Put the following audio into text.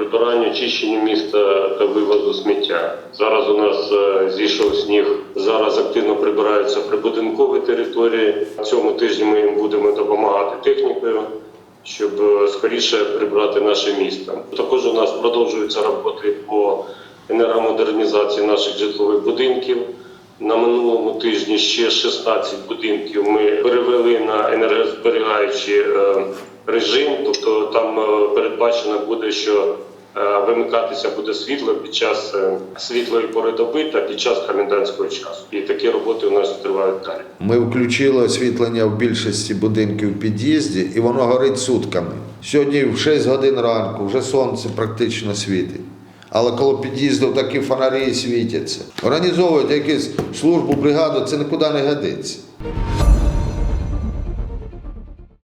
прибиранню, очищенню міста та вивозу сміття. Зараз у нас е, зійшов сніг. Зараз активно прибираються прибудинкові території. На Цьому тижні ми їм будемо допомагати технікою, щоб е, скоріше прибрати наше місто. Також у нас продовжуються роботи по енергомодернізації наших житлових будинків. На минулому тижні ще 16 будинків ми перевели на енергозберігаючий е, режим, тобто там передбачено буде, що е, вимикатися буде світло під час е, світлої пори доби та під час комендантського часу. І такі роботи у нас тривають далі. Ми включили освітлення в більшості будинків в під'їзді, і воно горить сутками. Сьогодні в 6 годин ранку вже сонце практично світить. Але коло під'їзду такі фонарі світяться. Організовують якусь службу, бригаду, це нікуди не годиться.